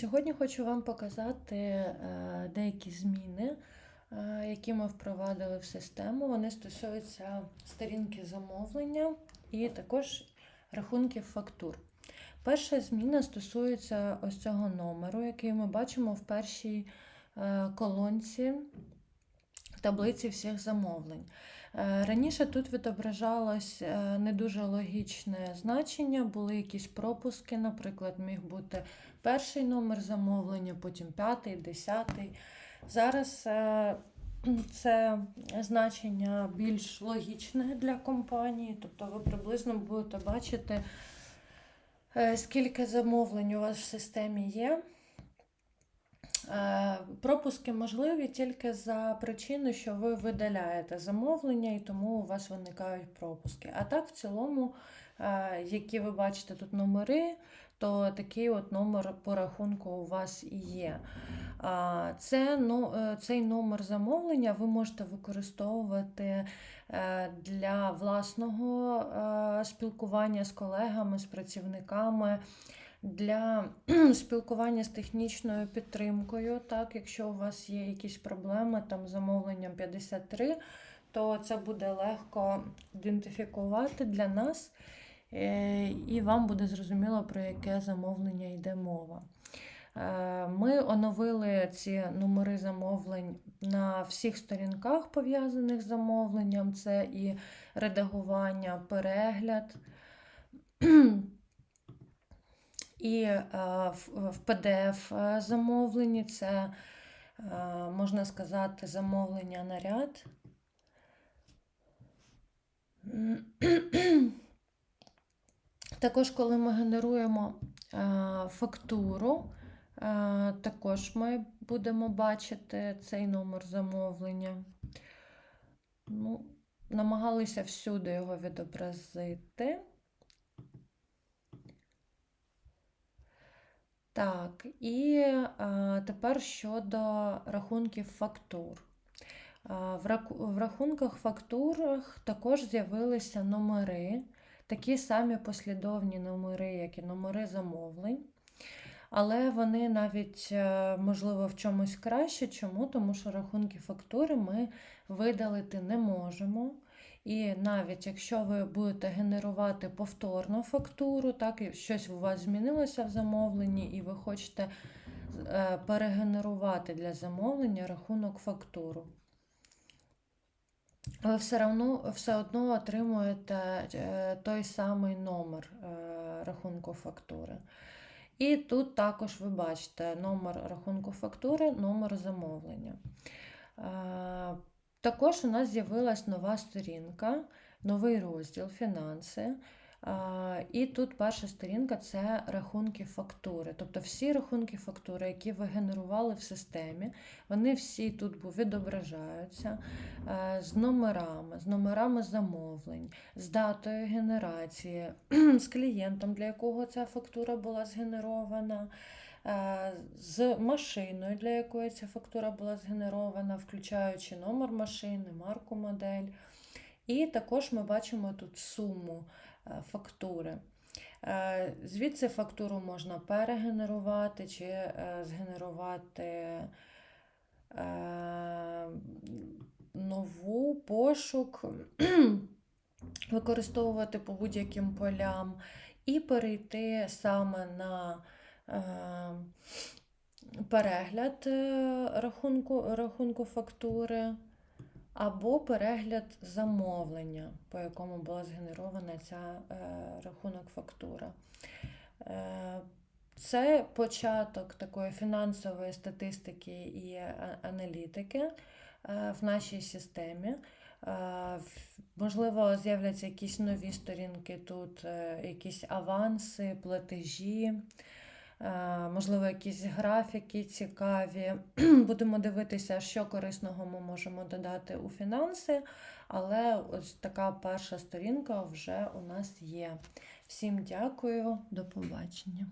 Сьогодні хочу вам показати е, деякі зміни, е, які ми впровадили в систему. Вони стосуються сторінки замовлення і також рахунків фактур. Перша зміна стосується ось цього номеру, який ми бачимо в першій е, колонці таблиці всіх замовлень. Е, Раніше тут відображалось е, не дуже логічне значення, були якісь пропуски, наприклад, міг бути перший номер замовлення, потім п'ятий, десятий. Зараз е, це значення більш логічне для компанії, тобто ви приблизно будете бачити, скільки замовлень у вас в системі є. Е, Пропуски можливі тільки за причини, що ви видаляєте замовлення, і тому у вас виникають пропуски. А так, в цілому, е, які ви бачите тут номери, то такий от номер по рахунку у вас і є. Це, ну, цей номер замовлення ви можете використовувати для власного спілкування з колегами, з працівниками для спілкування з технічною підтримкою. Так, якщо у вас є якісь проблеми там з замовленням 53, то це буде легко ідентифікувати для нас, е, і вам буде зрозуміло, про яке замовлення йде мова. Е, Ми оновили ці номери замовлень на всіх сторінках, пов'язаних з замовленням. Це і редагування, перегляд. І е, в PDF е, замовлені це, е, можна сказати, замовлення наряд. Також, коли ми генеруємо фактуру, також ми будемо бачити цей номер замовлення. Ну, Намагалися всюди його відобразити. Так, і а, тепер щодо рахунків фактур. А, в, раку, в рахунках фактурах також з'явилися номери, такі самі послідовні номери, як і номери замовлень. Але вони навіть, е, можливо, в чомусь краще. Чому? Тому що рахунки фактури ми видалити не можемо. І навіть якщо ви будете генерувати повторну фактуру, так, і щось у вас змінилося в замовленні, і ви хочете е, перегенерувати для замовлення рахунок фактуру, ви все одно, все одно отримуєте е, той самий номер е, рахунку фактури. І тут також ви бачите номер рахунку фактури, номер замовлення. Також у нас з'явилась нова сторінка, новий розділ фінанси. І тут перша сторінка це рахунки фактури. Тобто всі рахунки фактури, які ви генерували в системі, вони всі тут відображаються з номерами, з номерами замовлень, з датою генерації, з клієнтом, для якого ця фактура була згенерована. Е, з машиною, для якої ця фактура була згенерована, включаючи номер машини, марку модель. І також ми бачимо тут суму е, фактури. Е, звідси фактуру можна перегенерувати чи згенерувати нову пошук, використовувати по будь-яким полям, і перейти саме на перегляд е, рахунку, рахунку фактури, або перегляд замовлення, по якому була згенерована ця е, рахунок фактура. Е, це початок такої фінансової статистики і аналітики в нашій системі. Можливо, з'являться якісь нові сторінки тут, якісь аванси, платежі. Е, можливо, якісь графіки цікаві. Будемо дивитися, що корисного ми можемо додати у фінанси, але ось така перша сторінка вже у нас є. Всім дякую, до побачення.